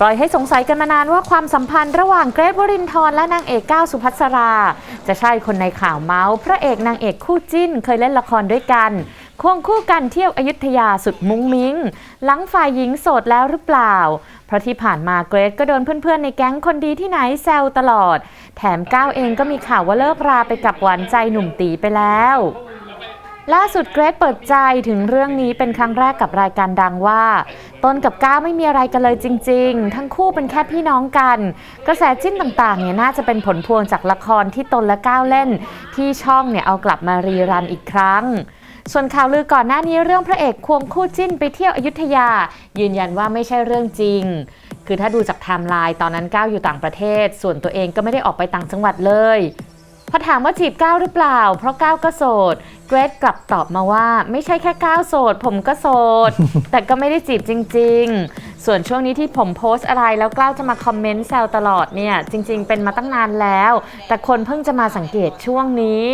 ปล่อยให้สงสัยกันมานานว่าความสัมพันธ์ระหว่างเกรทวรินทร์และนางเอกก้าวสุภัสรา จะใช่คนในข่าวเมาส์พระเอกนางเอกคู่จิ้นเคยเล่นละครด้วยกัน ควงคู่กันเที่ยวอยุธยาสุดมุ้งมิ้ง หลังฝ่ายหญิงโสดแล้วหรือเปล่า เพราะที่ผ่านมาเกรทก็โดนเพื่อนๆในแก๊งคนดีที่ไหนแซวตลอด แถมก้าวเองก็มีข่าวว่าเลิกราไปกับหวานใจหนุ่มตีไปแล้ว ล่าสุดเกรทเปิดใจถึงเรื่องนี้เป็นครั้งแรกกับรายการดังว่าตนกับก้าวไม่มีอะไรกันเลยจริง ๆ ทั้งคู่เป็นแค่พี่น้องกัน กระแสจิ้นต่างๆเนี่ยน่าจะเป็นผลพวงจากละครที่ตนและก้าวเล่น ที่ช่องเนี่ยเอากลับมารีรันอีกครั้ง ส่วนข่าวลือก่อนหน้านี้เรื่องพระเอกควงคู่จิ้นไปเที่ยวอยุธยา ยืนยันว่าไม่ใช่เรื่องจริงคือถ้าดูจากไทม์ไลน์ตอนนั้นก้าวอยู่ต่างประเทศ ส่วนตัวเองก็ไม่ได้ออกไปต่างจังหวัดเลย พอถามว่าจีบก้าวหรือเปล่า เพราะก้าวก็โสด เกรดกลับตอบมาว่า ไม่ใช่แค่ก้าวโสด ผมก็โสด แต่ก็ไม่ได้จีบจริง ๆ ส่วนช่วงนี้ที่ผมโพสต์อะไรแล้วก้าวจะมาคอมเมนต์แซวตลอดเนี่ย จริง ๆ เป็นมาตั้งนานแล้ว แต่คนเพิ่งจะมาสังเกตช่วงนี้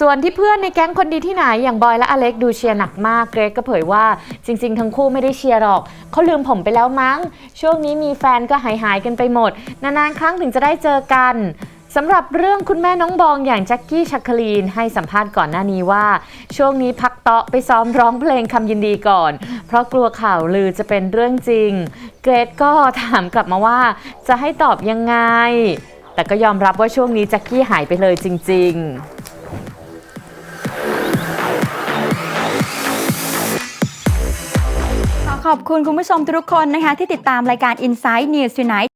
ส่วนที่เพื่อนในแก๊งคนดีที่ไหนอย่างบอยและอเล็กดูเชียร์หนักมากเกรกก็เผยว่าจริง ๆ ทั้งคู่ไม่ได้เชียร์หรอกเขาลืมผมไปแล้วมั้ง ช่วงนี้มีแฟนก็หายหายๆกันไปหมด นานๆครั้งถึงจะได้เจอกัน สำหรับเรื่องคุณแม่น้องบองอย่างแจ็คกี้ชักคลีนให้สัมภาษณ์ก่อนหน้านี้ว่า ช่วงนี้พักเตาะไปซ้อมร้องเพลงคำยินดีก่อน เพราะกลัวข่าวลือจะเป็นเรื่องจริง เกรดก็ถามกลับมาว่า จะให้ตอบยังไง แต่ก็ยอมรับว่าช่วงนี้แจ็คกี้หายไปเลยจริง ๆขอขอบคุณคุณผู้ชมทุกคนนะคะที่ติดตามรายการ Inside News Tonight